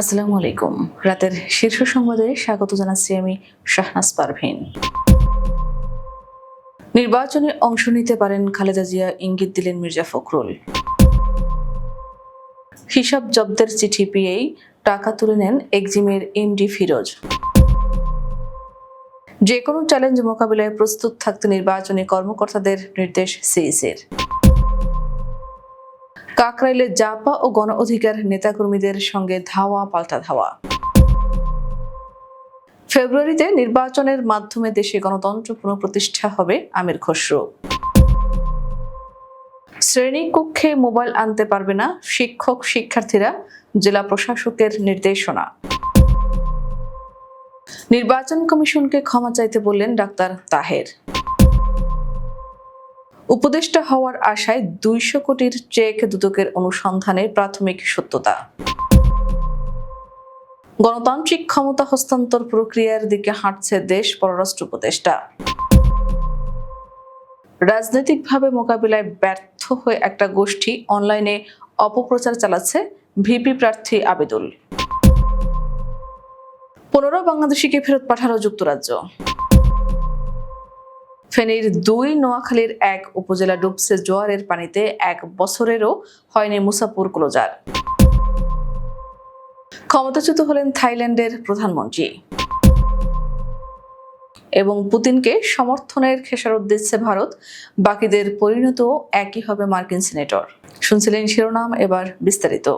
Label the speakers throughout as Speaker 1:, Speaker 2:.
Speaker 1: আসসালামু আলাইকুম। রাতের শীর্ষ সংবাদে স্বাগত জানাচ্ছি আমি শাহনাজ পারভিন। নির্বাচনে অংশ নিতে পারেন খালেদা জিয়া, ইঙ্গিত দিলেন মির্জা ফখরুল। হিসাব জব্দের চিঠি পেয়েই টাকা তুলে নেন এক্সিমের এমডি ফিরোজ। যে কোনো চ্যালেঞ্জ মোকাবিলায় প্রস্তুত থাকতে নির্বাচনী কর্মকর্তাদের নির্দেশ সিইসির। কাকরাইলে জাপা ও গণ অধিকার নেতাকর্মীদের সঙ্গে ধাওয়া, পাল্টা ধাওয়া। ফেব্রুয়ারিতে নির্বাচনের মাধ্যমে দেশে গণতন্ত্র পুনঃপ্রতিষ্ঠা হবে আমির খসরু। শ্রেণি কক্ষে মোবাইল আনতে পারবে না শিক্ষক শিক্ষার্থীরা, জেলা প্রশাসকের নির্দেশনা। নির্বাচন কমিশনকে ক্ষমা চাইতে বললেন ডাক্তার তাহের। উপদেষ্টা হওয়ার আশায় দুইশো কোটির চেক দুদকের অনুসন্ধানের প্রাথমিক সত্যতা। গণতান্ত্রিক ক্ষমতা হস্তান্তর প্রক্রিয়ার দিকে হাঁটছে দেশ পররাষ্ট্র উপদেষ্টা। রাজনৈতিকভাবে মোকাবিলায় ব্যর্থ হয়ে একটা গোষ্ঠী অনলাইনে অপপ্রচার চালাচ্ছে ভিপি প্রার্থী আবেদুল। পনেরো বাংলাদেশিকে ফেরত পাঠালো যুক্তরাজ্য। ফেনীর দুই নোয়াখালীর এক উপজেলা ডুবছে জোয়ারের পানিতে এক বছরেরও হয়নি মুসাপুর ক্লোজার। ক্ষমতাচ্যুত হলেন থাইল্যান্ডের প্রধানমন্ত্রী। এবং পুতিনকে সমর্থনের খেসারত দিচ্ছে ভারত, বাকিদের পরিণত একই হবে মার্কিন সিনেটর। শুনছিলেন শিরোনাম, এবার বিস্তারিত।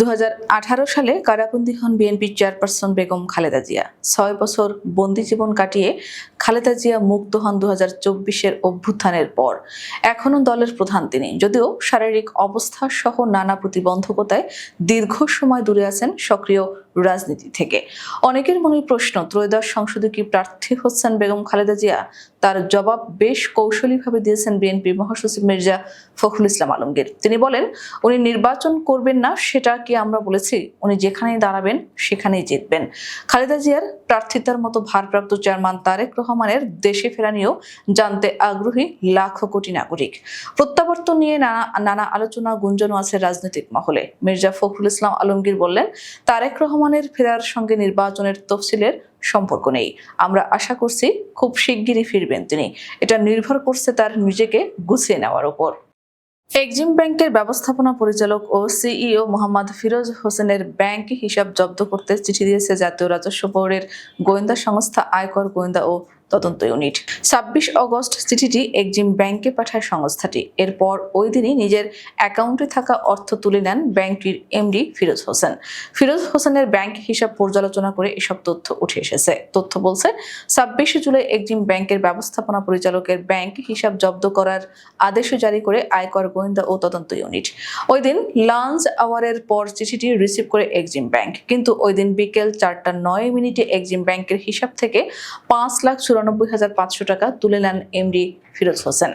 Speaker 1: দু হাজার আঠারো সালে কারাবন্দি হন বিএনপির চেয়ারপারসন বেগম খালেদা জিয়া। ছয় বছর বন্দি জীবন কাটিয়ে খালেদা জিয়া মুক্ত হন দু হাজার অভ্যুত্থানের পর। এখনও দলের প্রধান তিনি। যদিও শারীরিক অবস্থা সহ নানা প্রতিবন্ধকতায় দীর্ঘ সময় দূরে আছেন সক্রিয় রাজনীতি থেকে। অনেকের মনে প্রশ্ন, ত্রয়োদশ সংসদে কি প্রার্থী হচ্ছেন বেগম খালেদা জিয়া? তার জবাব বেশ কৌশলীভাবে দিয়েছেন বিএনপি মহাসচিব মির্জা ফখরুল ইসলাম আলমগীর। তিনি বলেন, উনি নির্বাচন করবেন না, সেটা কি আমরা বলেছি? উনি যেখানেই দাঁড়াবেন, সেখানেই জিতবেন। খালেদা জিয়ার প্রার্থিতার মতো ভারপ্রাপ্ত চেয়ারম্যান তারেক রহমানের দেশে ফেরা নিয়েও জানতে আগ্রহী লাখো কোটি নাগরিক। প্রত্যাবর্তন নিয়ে নানা নানা আলোচনা গুঞ্জনও আছে রাজনৈতিক মহলে। মির্জা ফখরুল ইসলাম আলমগীর বললেন, তারেক রহমানের ফেরার সঙ্গে নির্বাচনের তফসিলের সম্পর্ক নেই। আমরা আশা করছি খুব শিগগিরই ফিরবেন তিনি। এটা নির্ভর করছে তার নিজেকে গুছিয়ে নেওয়ার উপর। এক্সিম ব্যাংকের ব্যবস্থাপনা পরিচালক ও সিইও মোহাম্মদ ফিরোজ হোসেনের ব্যাংক হিসাব জব্দ করতে চিঠি দিয়েছে জাতীয় রাজস্ব বোর্ডের গোয়েন্দা সংস্থা আয়কর গোয়েন্দা ও তদন্ত ইউনিট। ছাব্বিশ অগস্ট চিঠিটি এক্সিম ব্যাংকে পাঠায় সংস্থাটি। এরপর ওই দিনই নিজের অ্যাকাউন্টে থাকা অর্থ তুলে নেন ব্যাংকটির এমডি ফিরোজ হোসেন। ফিরোজ হোসেনের ব্যাংক হিসাব পর্যালোচনা করে এসব তথ্য উঠে এসেছে। তথ্য বলছে, ছাব্বিশে জুলাই এক্সিম ব্যাংকের ব্যবস্থাপনা পরিচালকের ব্যাংক হিসাব জব্দ করার আদেশও জারি করে আয়কর গোয়েন্দা ও তদন্ত ইউনিট। ওই দিন লাঞ্চ আওয়ারের পর চিঠিটি রিসিভ করে এক্সিম ব্যাংক। কিন্তু ওই দিন বিকেল চারটা নয় মিনিটে এক্সিম ব্যাংকের হিসাব থেকে পাঁচ লাখ চুরানব্বই হাজার পাঁচশো টাকা তুলে নেন এমডি ফিরোজ হোসেন।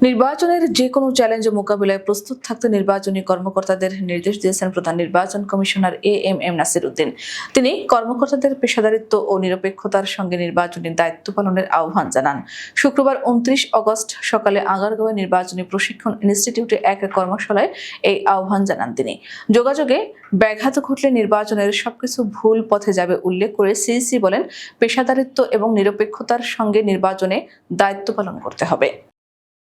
Speaker 1: নির্বাচনের যে কোনো চ্যালেঞ্জ মোকাবিলায় প্রস্তুত থাকতে নির্বাচনী কর্মকর্তাদের নির্দেশ দিয়েছেন প্রধান নির্বাচন commissioner A M M Nasir Uddin তিনি কর্মকর্তাদের পেশাদারিত্ব ও নিরপেক্ষতার সঙ্গে নির্বাচনী দায়িত্ব পালনের আহ্বান জানান। শুক্রবার উনত্রিশ অগস্ট সকালে আগারগাঁওয়ে নির্বাচনী প্রশিক্ষণ ইনস্টিটিউটে এক কর্মশালায় এই আহ্বান জানান তিনি। যোগাযোগে ব্যাঘাত ঘটলে নির্বাচনের সবকিছু ভুল পথে যাবে উল্লেখ করে সিইসি বলেন, পেশাদারিত্ব এবং নিরপেক্ষতার সঙ্গে নির্বাচনে দায়িত্ব পালন করতে হবে।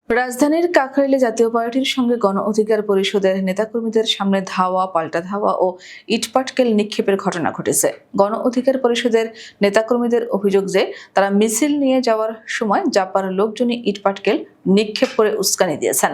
Speaker 1: রাজধানীর কাকরাইলে জাতীয় পার্টির সঙ্গে গণ অধিকার পরিষদের নেতাকর্মীদের সামনে ধাওয়া, পাল্টা ধাওয়া ও ইটপাটকেল নিক্ষেপের ঘটনা ঘটেছে। গণ অধিকার পরিষদের নেতাকর্মীদের অভিযোগ যে, তারা মিছিল নিয়ে যাওয়ার সময় জাপার লোকজনই ইটপাটকেল নিক্ষেপ করে উস্কানি দিয়েছেন।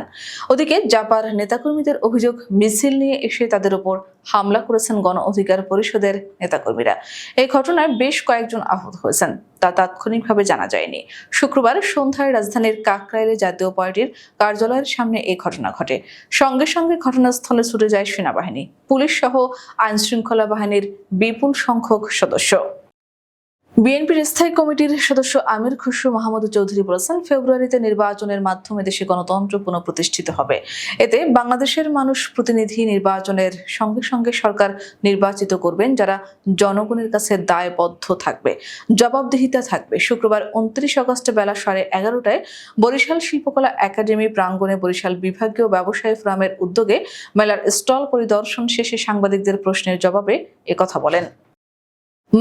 Speaker 1: ওদিকে জাপার নেতাকর্মীদের অভিযোগ, মিছিল নিয়ে এসে তাদের উপর হামলা করেছেন গণ অধিকার পরিষদের নেতাকর্মীরা। এই ঘটনায় বেশ কয়েকজন আহত হয়েছেন, তা তাৎক্ষণিকভাবে জানা যায়নি। শুক্রবার সন্ধ্যায় রাজধানীর কাকরাইলে জাতীয় পার্টির কার্যালয়ের সামনে এই ঘটনা ঘটে। সঙ্গে সঙ্গে ঘটনাস্থলে ছুটে যায় সেনাবাহিনী, পুলিশ সহ আইন শৃঙ্খলা বাহিনীর বিপুল সংখ্যক সদস্য। বিএনপির স্থায়ী কমিটির সদস্য আমির খুসরু মাহমুদ চৌধুরী বলেছেন, ফেব্রুয়ারিতে নির্বাচনের মাধ্যমে দেশে গণতন্ত্র পুনঃপ্রতিষ্ঠিত হবে। এতে বাংলাদেশের মানুষ প্রতিনিধি নির্বাচনের সঙ্গে সঙ্গে সরকার নির্বাচিত করবেন, যারা জনগণের কাছে দায়বদ্ধ থাকবে, জবাবদিহিতা থাকবে। শুক্রবার উনত্রিশ আগস্ট বেলা সাড়ে এগারোটায় বরিশাল শিল্পকলা একাডেমি প্রাঙ্গণে বরিশাল বিভাগীয় ব্যবসায়ী ফোরামের উদ্যোগে মেলার স্টল পরিদর্শন শেষে সাংবাদিকদের প্রশ্নের জবাবে একথা বলেন।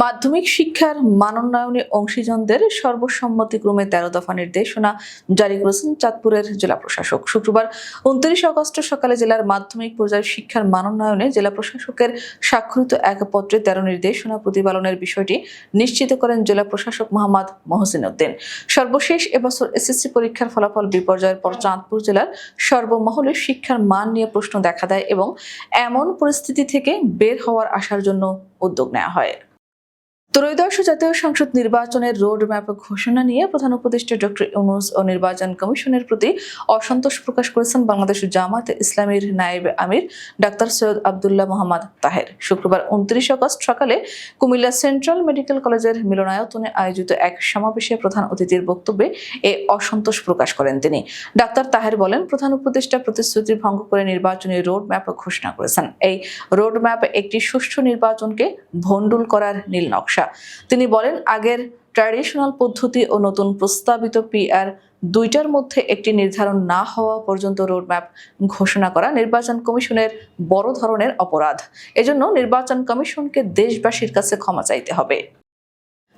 Speaker 1: মাধ্যমিক শিক্ষার মানোন্নয়নে অংশীজনদের সর্বসম্মতিক্রমে তেরো দফা নির্দেশনা জারি করেছেন চাঁদপুরের জেলা প্রশাসক। শুক্রবার উনত্রিশ আগস্ট সকালে জেলার মাধ্যমিক পর্যায়ের শিক্ষার মানোন্নয়নে জেলা প্রশাসকের স্বাক্ষরিত এক পত্রে তেরো নির্দেশনা প্রতিপালনের বিষয়টি নিশ্চিত করেন জেলা প্রশাসক মোহাম্মদ মহসিন উদ্দিন সর্বশেষ এবছর এসএসসি পরীক্ষার ফলাফল বিপর্যয়ের পর চাঁদপুর জেলার সর্বমহলে শিক্ষার মান নিয়ে প্রশ্ন দেখা দেয় এবং এমন পরিস্থিতি থেকে বের হওয়ার আসার জন্য উদ্যোগ নেওয়া হয়। ত্রয়োদশ জাতীয় সংসদ নির্বাচনের রোড ম্যাপ ঘোষণা নিয়ে প্রধান উপদেষ্টা ডক্টর ইউনুস ও নির্বাচন কমিশনের প্রতি অসন্তোষ প্রকাশ করেছেন বাংলাদেশ জামাত ইসলামীর নায়েব আমির, ডাক্তার সৈয়দ আবদুল্লাহ মোহাম্মদ তাহের। শুক্রবার উনত্রিশ আগস্ট সকালে কুমিল্লা সেন্ট্রাল মেডিকেল কলেজের মিলনায়তনে আয়োজিত এক সমাবেশে প্রধান অতিথির বক্তব্যে এ অসন্তোষ প্রকাশ করেন তিনি। ডাক্তার তাহের বলেন, প্রধান উপদেষ্টা প্রতিশ্রুতি ভঙ্গ করে নির্বাচনী রোড ম্যাপ ঘোষণা করেছেন। এই রোড ম্যাপ একটি সুষ্ঠু নির্বাচনকে ভণ্ডুল করার নীল নকশা। তিনি বলেন, আগের ট্র্যাডিশনাল পদ্ধতি ও নতুন প্রস্তাবিত পিআর দুইটার মধ্যে একটি নির্ধারণ না হওয়া পর্যন্ত রোডম্যাপ ঘোষণা করা নির্বাচন কমিশনের বড় ধরনের অপরাধ। এজন্য নির্বাচন কমিশনকে দেশবাসীর কাছে ক্ষমা চাইতে হবে।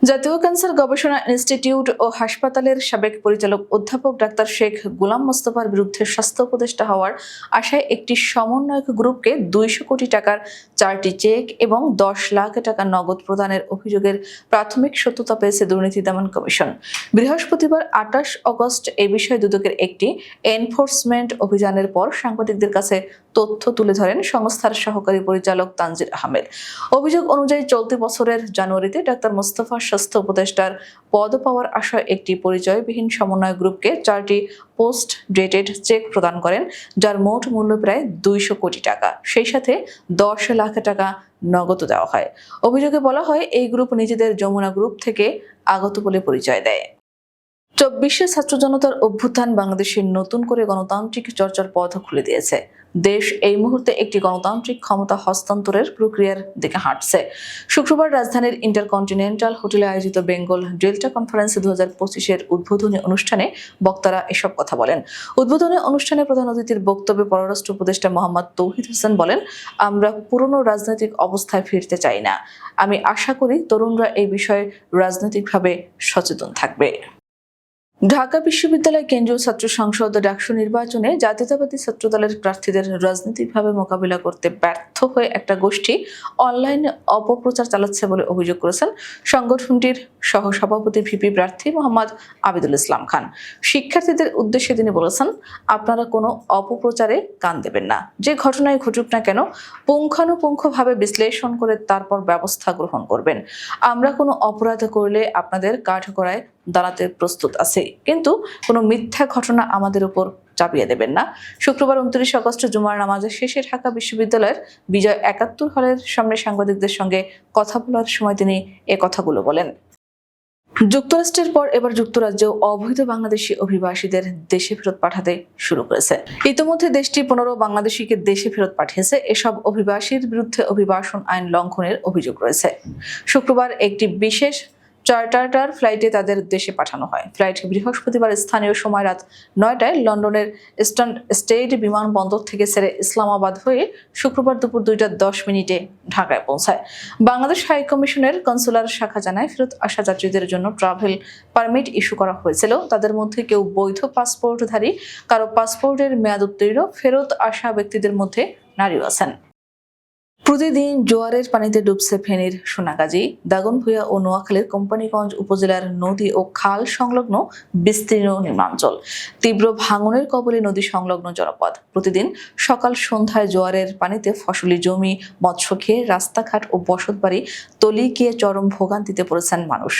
Speaker 1: জাতীয় ক্যান্সার গবেষণা ইনস্টিটিউট ও হাসপাতালের সাবেক পরিচালক অধ্যাপক ডাক্তার শেখ গোলাম মোস্তফার বিরুদ্ধে স্বাস্থ্য উপদেষ্টা হওয়ার আশায় একটি সমন্বয়ক গ্রুপকে দুইশো কোটি টাকার চারটি চেক এবং দশ লাখ টাকা নগদ প্রদানের অভিযোগের প্রাথমিক সত্যতা পেয়েছে দুর্নীতি দমন কমিশন। বৃহস্পতিবার আঠাশ অগস্ট এ বিষয়ে দুদকের একটি এনফোর্সমেন্ট অভিযানের পর সাংবাদিকদের কাছে তথ্য তুলে ধরেন সংস্থার সহকারী পরিচালক তানজির আহমেদ। অভিযোগ অনুযায়ী চলতি বছরের জানুয়ারিতে ডাক্তার মোস্তফা স্বাস্থ্য উপদেষ্টার পদ পাওয়ার আশায় একটি পরিচয়বিহীন সমন্বয় গ্রুপকে চারটি পোস্ট ডেটেড চেক প্রদান করেন, যার মোট মূল্য প্রায় দুইশো কোটি টাকা। সেই সাথে দশ লাখ টাকা নগদ দেওয়া হয়। অভিযোগে বলা হয়, এই গ্রুপ নিজেদের যমুনা গ্রুপ থেকে আগত বলে পরিচয় দেয়। চব্বিশে ছাত্র জনতার অভ্যুত্থান বাংলাদেশের নতুন করে গণতান্ত্রিক চর্চার পথ খুলে দিয়েছে। দেশ এই মুহূর্তে একটি গণতান্ত্রিক ক্ষমতা হস্তান্তরের প্রক্রিয়ার দিকে হাঁটছে। শুক্রবার রাজধানীর ইন্টারকন্টিনেন্টাল হোটেলে আয়োজিত বেঙ্গল ডেল্টা কনফারেন্স দু হাজার পঁচিশের উদ্বোধনী অনুষ্ঠানে বক্তারা এসব কথা বলেন। উদ্বোধনী অনুষ্ঠানে প্রধান অতিথির বক্তব্যে পররাষ্ট্র উপদেষ্টা মোহাম্মদ তৌহিদ হোসেন বলেন, আমরা পুরনো রাজনৈতিক অবস্থায় ফিরতে চাই না। আমি আশা করি তরুণরা এই বিষয়ে রাজনৈতিকভাবে সচেতন থাকবে। ঢাকা বিশ্ববিদ্যালয় কেন্দ্রীয় ছাত্র সংসদ ডাকসু নির্বাচনে জাতীয়তাবাদী ছাত্রদলের প্রার্থীদের রাজনৈতিকভাবে মোকাবিলা করতে ব্যর্থ হয়ে একটা গোষ্ঠী অনলাইনে অপপ্রচার চালাচ্ছে বলে অভিযোগ করেছেন সংগঠনটির সহসভাপতি ভিপি প্রার্থী মোহাম্মদ আবিদুল ইসলাম খান। শিক্ষার্থীদের উদ্দেশ্যে তিনি বলেছেন, আপনারা কোনো অপপ্রচারে কান দেবেন না। যে ঘটনায় ঘটুক না কেন, পুঙ্খানুপুঙ্খভাবে বিশ্লেষণ করে তারপর ব্যবস্থা গ্রহণ করবেন। আমরা কোনো অপরাধ করলে আপনাদের কাঠগড়ায় দাঁড়াতে প্রস্তুত আছে। কিন্তু কোনো মিথ্যা ঘটনা আমাদের উপর চাপিয়ে দেবেন না। শুক্রবার উনত্রিশ আগস্ট জুমার নামাজের শেষে ঢাকা বিশ্ববিদ্যালয়ের বিজয় একাত্তর হলের সামনে সাংবাদিকদের সঙ্গে কথা বলার সময় তিনি এ কথাগুলো বলেন। যুক্তরাষ্ট্রের পর এবার যুক্তরাজ্যেও অবৈধ বাংলাদেশি অভিবাসীদের দেশে ফেরত পাঠাতে শুরু করেছে। ইতিমধ্যে দেশটি পনেরো বাংলাদেশিকে দেশে ফেরত পাঠিয়েছে। এসব অভিবাসীর বিরুদ্ধে অভিবাসন আইন লঙ্ঘনের অভিযোগ রয়েছে। শুক্রবার একটি বিশেষ চার্টার্টার ফ্লাইটে তাদের দেশে পাঠানো হয়। ফ্লাইট বৃহস্পতিবার স্থানীয় সময় রাত নয়টায় লন্ডনের ইস্টার্ন স্টেট বিমানবন্দর থেকে ছেড়ে ইসলামাবাদ হয়ে শুক্রবার দুপুর দুইটা দশ মিনিটে ঢাকায় পৌঁছায়। বাংলাদেশ হাই কমিশনের কনসুলার শাখা জানায়, ফেরত আসা যাত্রীদের জন্য ট্রাভেল পারমিট ইস্যু করা হয়েছিল। তাদের মধ্যে কেউ বৈধ পাসপোর্টধারী, কারও পাসপোর্টের মেয়াদ উত্তীর্ণ, ফেরত আসা ব্যক্তিদের মধ্যে নারীও আছেন। প্রতিদিন জোয়ারের পানিতে ডুবছে ফেনীর সোনাগাজী, দাগনভূঞা ও নোয়াখালীর কোম্পানিগঞ্জ উপজেলার নদী ও খাল সংলগ্ন বিস্তীর্ণ নির্মাঞ্চল তীব্র ভাঙনের কবলে নদী সংলগ্ন জনপদ। প্রতিদিন সকাল সন্ধ্যায় জোয়ারের পানিতে ফসলি জমি, মৎস্য খেয়ে রাস্তাঘাট ও বসতবাড়ি তলিয়ে গিয়ে চরম ভোগান্তিতে পড়েছেন মানুষ।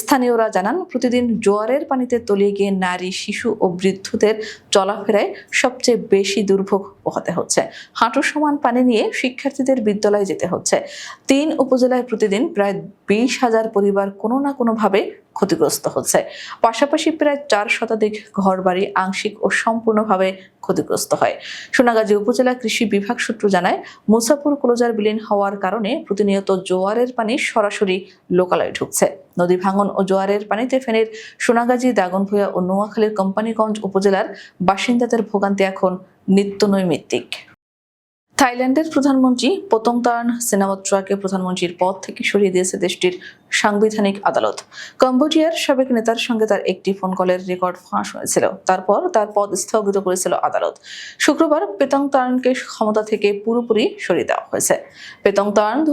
Speaker 1: স্থানীয়রা জানান, প্রতিদিন জোয়ারের পানিতে তলিয়ে গিয়ে নারী, শিশু ও বৃদ্ধদের চলাফেরায় সবচেয়ে বেশি দুর্ভোগ পোহাতে হচ্ছে। হাঁটু সমান পানি নিয়ে শিক্ষার্থীদের বিদ্যালয়ে যেতে হচ্ছে। তিন উপজেলায় প্রতিদিন প্রায় বিশ হাজার পরিবার কোনো না কোনোভাবে ক্ষতিগ্রস্ত হচ্ছে। পাশাপাশি প্রায় চার শতাধিক ঘরবাড়ি আংশিক ও সম্পূর্ণভাবে ক্ষতিগ্রস্ত হয়। সোনাগাজী উপজেলা কৃষি বিভাগ সূত্র জানায় মুসাপুর ক্লোজার বিলীন হওয়ার কারণে প্রতিনিয়ত জোয়ারের পানি সরাসরি লোকালয়ে ঢুকছে। নদী ভাঙন ও জোয়ারের পানিতে ফেনের সোনাগাজী, দাগনভূঞা ও নোয়াখালীর কোম্পানিগঞ্জ উপজেলার বাসিন্দাদের ভোগান্তি এখন নিত্য নৈমিত্তিক থাইল্যান্ডের প্রধানমন্ত্রী পতংতার্ন সিনামত্রাকে প্রধানমন্ত্রীর পদ থেকে সরিয়ে দিয়েছে দেশটির সাংবিধানিক আদালত। কম্বোডিয়ার সাবেক নেতার সঙ্গে তার একটি ফোন কলের রেকর্ড ফাঁস হয়েছিল। তারপর তার পদ স্থগিত করেছিল আদালত। শুক্রবার পেতং তার্নকে ক্ষমতা থেকে পুরোপুরি সরিয়ে দেওয়া হয়েছে। পেতং তার্ন দু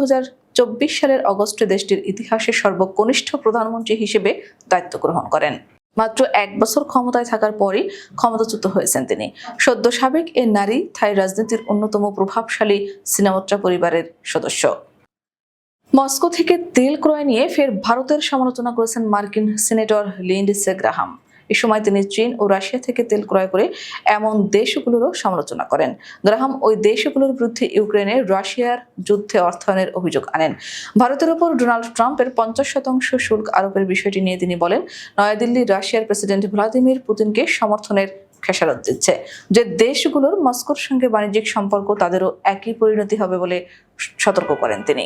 Speaker 1: চব্বিশ সালের অগস্টে দেশটির ইতিহাসের সর্বকনিষ্ঠ প্রধানমন্ত্রী হিসেবে দায়িত্ব গ্রহণ করেন। মাত্র এক বছর ক্ষমতায় থাকার পরই ক্ষমতাচ্যুত হয়েছেন তিনি। সদ্য সাবেক এ নারী, থাই রাজনীতির অন্যতম প্রভাবশালী সিনেমাত্রা পরিবারের সদস্য। মস্কো থেকে তেল ক্রয় নিয়ে ফের ভারতের সমালোচনা করেছেন মার্কিন সিনেটর লিন্ডসে গ্রাহাম। এ সময় তিনি চীন ও রাশিয়া থেকে তেল ক্রয় করে এমন দেশগুলোরও সমালোচনা করেন। গ্রাহাম ওই দেশগুলোর বিরুদ্ধে ইউক্রেনে রাশিয়ার যুদ্ধে অর্থায়নের অভিযোগ আনেন। ভারতের ওপর ডোনাল্ড ট্রাম্পের পঞ্চাশ শতাংশ শুল্ক আরোপের বিষয়টি নিয়ে তিনি বলেন, নয়াদিল্লি রাশিয়ার প্রেসিডেন্ট ভ্লাদিমির পুতিনকে সমর্থনের খেসারত দিচ্ছে। যে দেশগুলোর মস্কোর সঙ্গে বাণিজ্যিক সম্পর্ক তাদেরও একই পরিণতি হবে বলে সতর্ক করেন তিনি।